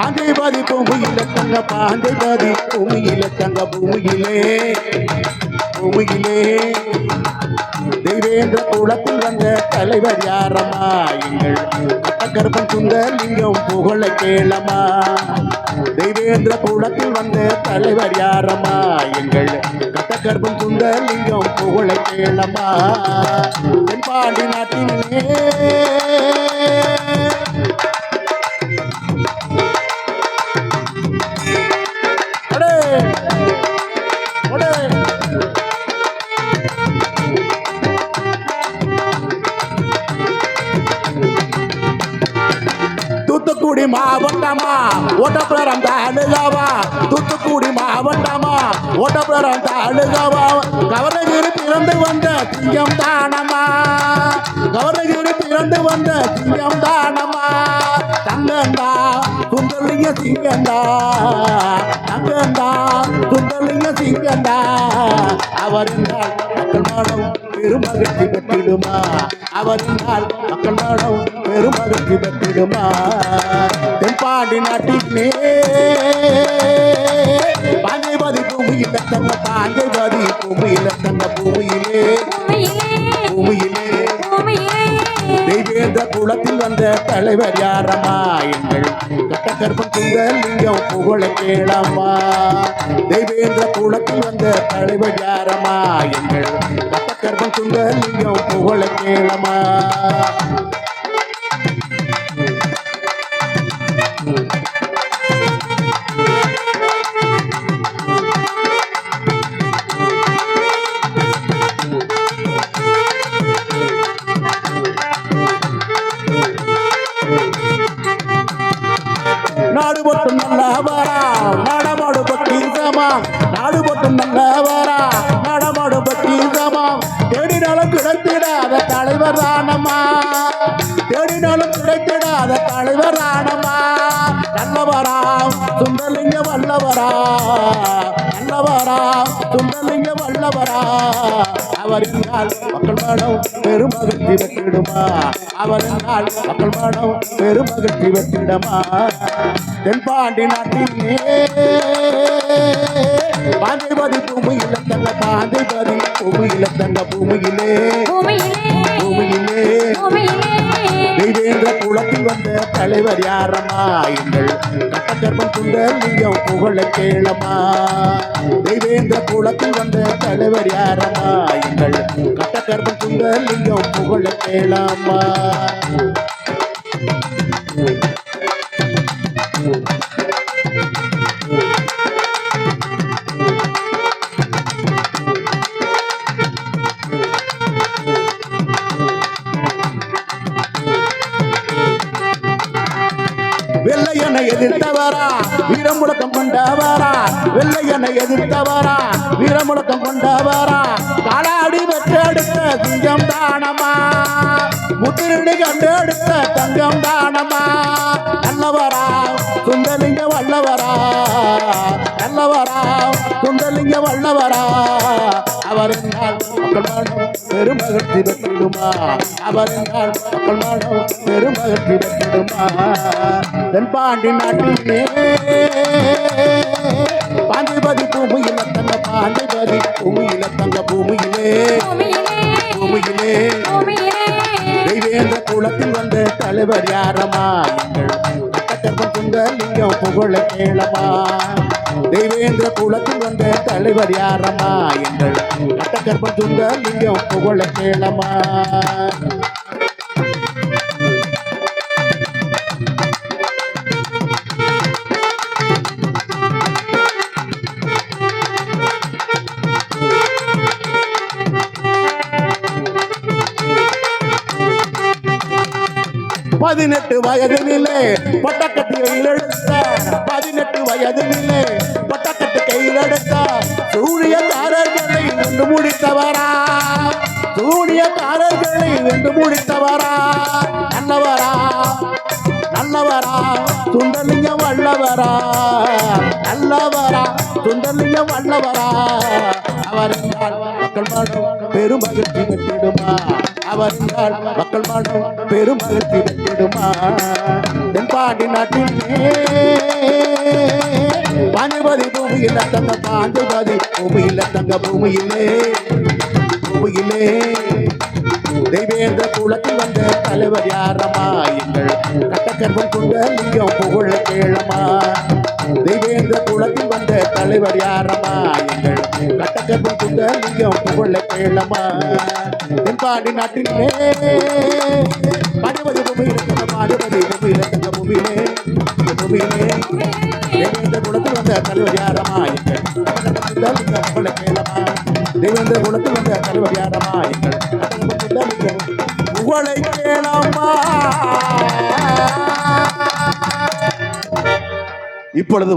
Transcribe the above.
பாண்டை பாதி பூமியில தங்க பாண்டை பாதி பூமியில தங்க பூமியிலே பூமியிலே. தெய்வேந்திர குலத்தில் வந்த தலைவர் யாரம்மா? எங்கள் கட்டக்கருப்பன் சுந்தரலிங்கம் புகழ கேளமா தெய்வேந்திர குலத்தில் வந்த தலைவர் யாரம்மா? எங்கள் கட்டக்கருப்பன் சுந்தரலிங்கம் புகழ கேளமா தென்பாண்டி நாட்டினே தூத்துக்குடி மாவட்டமா? ஓட்டப்புறம் அழுகாவா? தூத்துக்குடி மாவட்டமா? ஓட்டப்புறம் அழுகாவா? கவர்னகிரி பிறந்து வந்த திங்கம் தானமா கவர்னகிரி பிறந்து வந்த திங்கம் தானமா தங்கண்டா குந்தலிங்க சிங்கண்டா தங்கண்டா குந்தலிங்க சிங்கண்டா அவரின் மக்கள் மாடம் பெருமகிழ்ச்சி பெற்றிடுமா? அவரின் மக்கள் மக்கள் பெரும் பெருமகிழ்ச்சி பெற்றிடுமா தென்பாண்டி நாட்டிலே பாஞ்சைபாதி பூமியில் தங்க பாஞ்சைபாதி பூமியில் தங்க பூமியிலே பூமியிலே தெய்வேந்த குளத்தில் வந்த தலைவர் யாரம்மா எங்கள் கட்டக்கற்பன் லிங்கம் புகழ கேளம்மா தெய்வேந்திர குளத்தில் வந்த தலைவர் யாரம்மா எங்கள் கட்டக்கற்பன் லிங்கம் புகழ கேளம்மா கிடைக்காத தலைவர் தானம்மா தேடினாலும் கிடைத்திடாத தலைவர் தானம்மா நல்லவரா சுந்தரலிங்க வல்லவரா நல்லவரா சுந்தரலிங்க வல்லவரா. அவர் என்றால் மக்கள் மனம் பெருமகிழ்ச்சி பெற்றிடுமா? அவர் என்றால் மக்கள் மனம் பெருமகிழ்ச்சி பெற்றிடமா? தென்பாண்டி நாட்டிலே பாண்டிபதி பூமியில தங்க பாண்டிபதி பூமியில தங்க பூமியிலே. பூமியிலே. தெய்வேந்திர குலத்தில் வந்த தலைவர் யாரம்மா? எங்கள் கட்டகர்ப்பம் சுந்தரலிங்கம் புகழ கேளமா தெய்வேந்திர குலத்தில் வந்த தலைவர் யாரம்மா? எங்கள் கட்டகர்ப்பம் சுந்தரலிங்கம் புகழ கேளமா வெள்ளையனை எதிர்த்தவரா? வீரமுழக்கம் கொண்டவரா? வெள்ளையனை எதிர்த்தவரா? வீரமுழக்கம் கொண்டவரா? காலாடி பெற்றெடுத்த சிங்கம் தானமா? முத்திரடி கண்டெடுத்த தங்கம் தானமா? நல்லவரா சுந்தலிங்க வல்லவரா? நல்லவரா சுந்தலிங்க வல்லவரா? அவர் என்றால் மக்கள் மாடம் பெருமகிழ்ச்சி பெற்றிடுமா? அவர் என்றால் மக்கள் மாடம் பெருமகிழ்ச்சி பெற்றிடுமா? தென்பாண்டி நாட்டிலே பாண்டிபதி பூமியில தங்க பாண்டிபதி பூமியில தங்க பூமியிலே பூமியிலே தெய்வேந்திர குலத்தில் வந்த தலைவர் யாரமா எங்கள் புகழ கேளமா தெய்வேந்திர குலத்தில் வந்த தலைவர் யாரம்மா? எங்கள் கட்டக்கற்பம் சுந்தரலிங்கம் புகழ கேளமா பதினெட்டு வயதினிலே பட்டக்கட்டு கையில் எடுத்த பதினெட்டு வயதினிலே பட்டக்கட்டு கையில் எடுத்த சூழியக்காரர்களை வென்று முடித்தவரா? சூரியக்காரர்களை வென்று முடித்தவரா? நல்லவரா? நல்லவரா? சுந்தலிங்கம் வல்லவரா? நல்லவரா? சுந்தலிங்கம் வல்லவரா? அவர் மக்கள் மாடும் பெரும் மகிழ்ச்சி பெற்றிடுமா அவர்கள் மக்கள் மனம் பெருமகத்தி விடுமா தென்பாண்டி நாட்டிலே பாஞ்சுபதி பூமியில் தங்க பாஞ்சுபதி பூமியில் தங்க பூமியிலே பூமியிலே. தெய்வேந்திர குலத்தில் வந்த தலைவர் யாரம்மா? எங்கள் கட்டக்கர்மம் கொண்ட லிங்கம் புகழ கேளமா தெய்வேந்திர குலத்தில் வந்த தலைவர் யாரம்மா? எங்கள் கட்டக்கர்மம் கொண்ட லிங்கம் புகழ கேளமா தென்பாண்டி நாட்டிலே பாடுவது பூமியில் பாடுவது பூமியில் தங்க பூமியிலே பூமியிலே தேவேந்திர குலத்தில் வந்த தலைவர் யாரம்மா எங்கள் கேளமா தேவேந்திர குலத்தில் வந்த தலைவர் எங்கள் புகழை இப்பொழுது